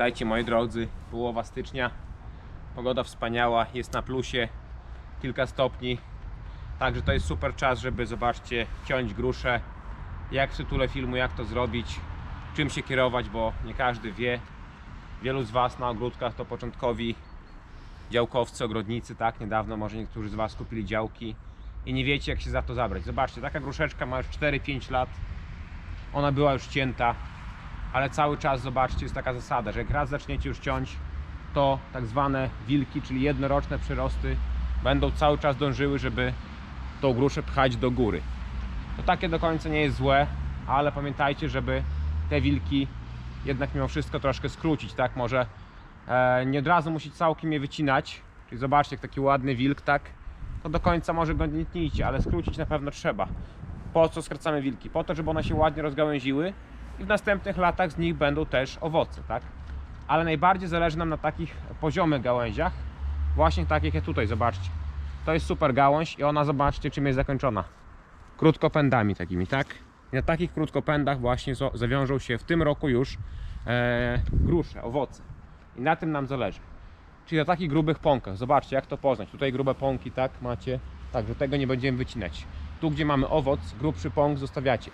Witajcie moi drodzy, połowa stycznia. Pogoda wspaniała, jest na plusie, kilka stopni. Także to jest super czas, żeby zobaczcie, ciąć gruszę. Jak w tytule filmu, jak to zrobić, czym się kierować, bo nie każdy wie. Wielu z Was na ogródkach to początkowi działkowcy, ogrodnicy, tak? Niedawno może niektórzy z Was kupili działki i nie wiecie jak się za to zabrać. Zobaczcie, taka gruszeczka ma już 4-5 lat. Ona była już cięta, ale cały czas zobaczcie, jest taka zasada, że jak raz zaczniecie już ciąć, to tak zwane wilki, czyli jednoroczne przyrosty będą cały czas dążyły, żeby tą gruszę pchać do góry. To takie do końca nie jest złe, ale pamiętajcie, żeby te wilki jednak mimo wszystko troszkę skrócić, tak? Może e, nie od razu musieć całkiem je wycinać, czyli zobaczcie, jak taki ładny wilk, tak? To do końca może go nie tnijcie, ale skrócić na pewno trzeba. Po co skracamy wilki? Po to, żeby one się ładnie rozgałęziły i w następnych latach z nich będą też owoce, tak? Ale najbardziej zależy nam na takich poziomych gałęziach, właśnie takich jak tutaj, zobaczcie. To jest super gałąź i ona, zobaczcie, czym jest zakończona. Krótkopędami takimi, tak? I na takich krótkopędach właśnie zawiążą się w tym roku już e, grusze, owoce. I na tym nam zależy. Czyli na takich grubych pąkach. Zobaczcie, jak to poznać. Tutaj grube pąki, tak, macie. Także tego nie będziemy wycinać. Tu, gdzie mamy owoc, grubszy pąk zostawiacie.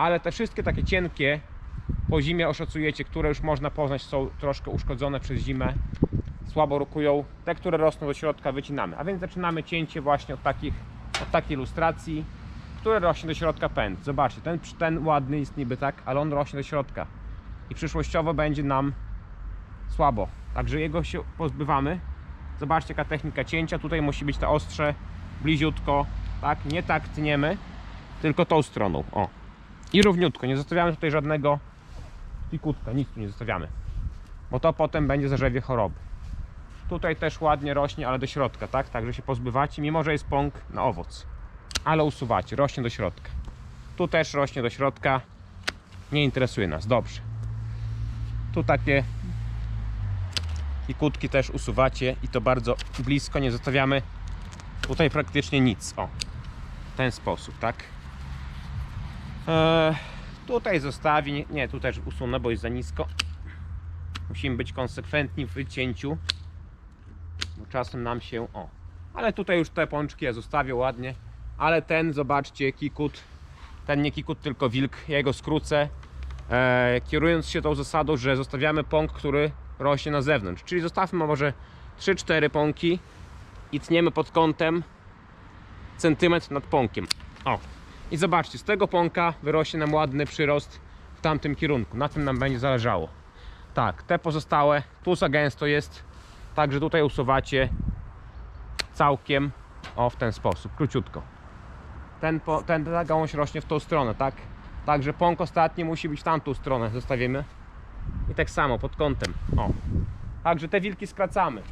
Ale te wszystkie takie cienkie po zimie oszacujecie, które już można poznać, są troszkę uszkodzone przez zimę, słabo rokują. Te, które rosną do środka, wycinamy. A więc zaczynamy cięcie właśnie od, takich, od takiej ilustracji, które rośnie do środka pęd. Zobaczcie, ten, ten ładny jest niby tak, ale on rośnie do środka. I przyszłościowo będzie nam słabo. Także jego się pozbywamy. Zobaczcie jaka technika cięcia. Tutaj musi być to ostrze bliziutko, tak? Nie tak tniemy, tylko tą stroną. O. I równiutko. Nie zostawiamy tutaj żadnego pikutka, nic tu nie zostawiamy. Bo to potem będzie zarzewie choroby. Tutaj też ładnie rośnie, ale do środka, tak? Także się pozbywacie, mimo że jest pąk na owoc. Ale usuwacie, rośnie do środka. Tu też rośnie do środka. Nie interesuje nas, dobrze. Tu takie kikutki też usuwacie i to bardzo blisko, nie zostawiamy tutaj praktycznie nic. O, w ten sposób, tak? Eee, tutaj zostawi, nie, nie, tu też usunę, bo jest za nisko. Musimy być konsekwentni w wycięciu, bo czasem nam się, o, ale tutaj już te pączki ja zostawię ładnie, ale ten, zobaczcie, kikut, ten nie kikut, tylko wilk, ja jego skrócę, e, kierując się tą zasadą, że zostawiamy pąk, który rośnie na zewnątrz. Czyli zostawmy może 3-4 pąki i tniemy pod kątem centymetr nad pąkiem. O. I zobaczcie, z tego pąka wyrośnie nam ładny przyrost w tamtym kierunku. Na tym nam będzie zależało. Tak, te pozostałe, tu za gęsto jest, także tutaj usuwacie całkiem, o w ten sposób, króciutko. Ten, po, ten, ta gałąź rośnie w tą stronę, tak? Także pąk ostatni musi być w tamtą stronę, zostawimy. I tak samo pod kątem. O. Także te wilki skracamy.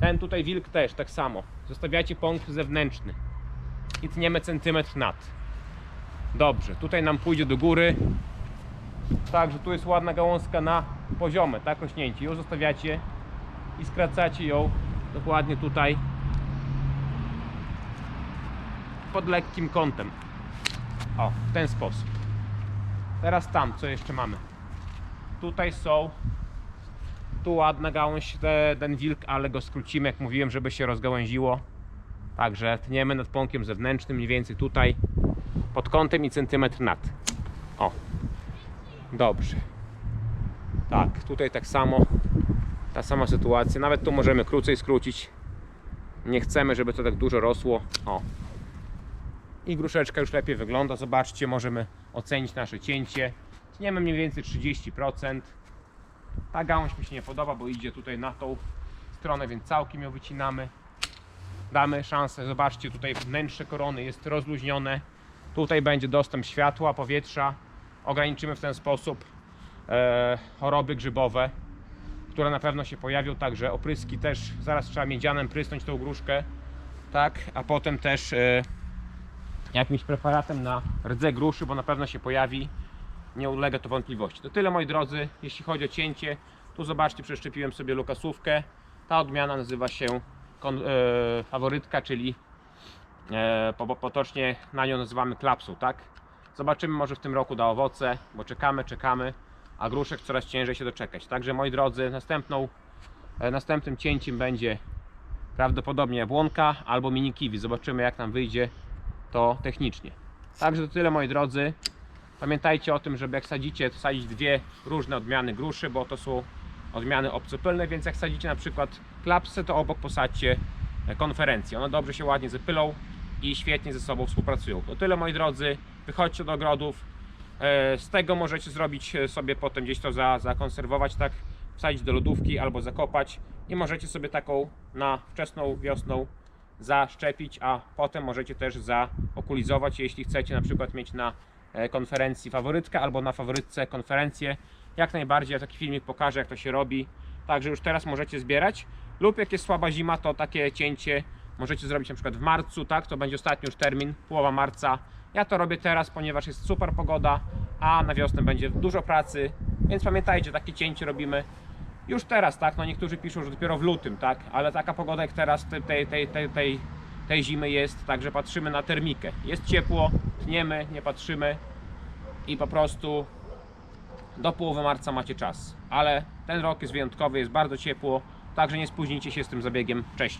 Ten tutaj wilk też tak samo. Zostawiacie pąk zewnętrzny. I tniemy centymetr nad. Dobrze, tutaj nam pójdzie do góry. Także tu jest ładna gałązka na poziome, tak rośnięcie. Ją zostawiacie i skracacie ją dokładnie tutaj pod lekkim kątem. O, w ten sposób. Teraz tam, co jeszcze mamy? Tutaj są tu ładna gałąź, te, ten wilk, ale go skrócimy, jak mówiłem, żeby się rozgałęziło. Także tniemy nad pąkiem zewnętrznym, mniej więcej tutaj, pod kątem i centymetr nad. O, dobrze. Tak, tutaj tak samo, ta sama sytuacja. Nawet tu możemy krócej skrócić. Nie chcemy, żeby to tak dużo rosło. O. I gruszeczka już lepiej wygląda. Zobaczcie, możemy ocenić nasze cięcie. Tniemy mniej więcej 30%. Ta gałąź mi się nie podoba, bo idzie tutaj na tą stronę, więc całkiem ją wycinamy. Damy szansę, zobaczcie, tutaj wnętrze korony jest rozluźnione. Tutaj będzie dostęp światła, powietrza. Ograniczymy w ten sposób e, choroby grzybowe, które na pewno się pojawią. Także opryski też, zaraz trzeba miedzianem prysnąć tą gruszkę. Tak, a potem też e, jakimś preparatem na rdze gruszy, bo na pewno się pojawi nie ulega to wątpliwości. To tyle moi drodzy, jeśli chodzi o cięcie. Tu zobaczcie, przeszczepiłem sobie lukasówkę. Ta odmiana nazywa się kon, e, faworytka, czyli e, po, potocznie na nią nazywamy klapsą, tak? Zobaczymy, może w tym roku da owoce, bo czekamy, czekamy. a gruszek coraz ciężej się doczekać. Także moi drodzy, następną, e, następnym cięciem będzie prawdopodobnie jabłonka albo mini kiwi. Zobaczymy jak nam wyjdzie to technicznie. Także to tyle moi drodzy. Pamiętajcie o tym, żeby jak sadzicie, to sadzić dwie różne odmiany gruszy, bo to są odmiany obcopylne, więc jak sadzicie na przykład klapsy, to obok posadźcie e, konferencję. One dobrze się ładnie zapylą i świetnie ze sobą współpracują. To tyle moi drodzy. Wychodźcie do ogrodów. E, Z tego możecie zrobić e, sobie potem gdzieś to za, zakonserwować, tak wsadzić do lodówki albo zakopać i możecie sobie taką na wczesną wiosną zaszczepić, a potem możecie też zaokulizować, jeśli chcecie na przykład mieć na konferencji faworytkę albo na faworytce konferencję. Jak najbardziej, ja taki filmik pokażę, jak to się robi. Także już teraz możecie zbierać. Lub jak jest słaba zima, to takie cięcie możecie zrobić na przykład w marcu, tak? To będzie ostatni już termin, połowa marca. Ja to robię teraz, ponieważ jest super pogoda, a na wiosnę będzie dużo pracy. Więc pamiętajcie, takie cięcie robimy już teraz, tak? No niektórzy piszą, że dopiero w lutym, tak? Ale taka pogoda jak teraz tej, tej, tej, tej, tej, zimy jest, także patrzymy na termikę. Jest ciepło, tniemy, nie patrzymy i po prostu do połowy marca macie czas. Ale ten rok jest wyjątkowy, jest bardzo ciepło, także nie spóźnijcie się z tym zabiegiem. Cześć!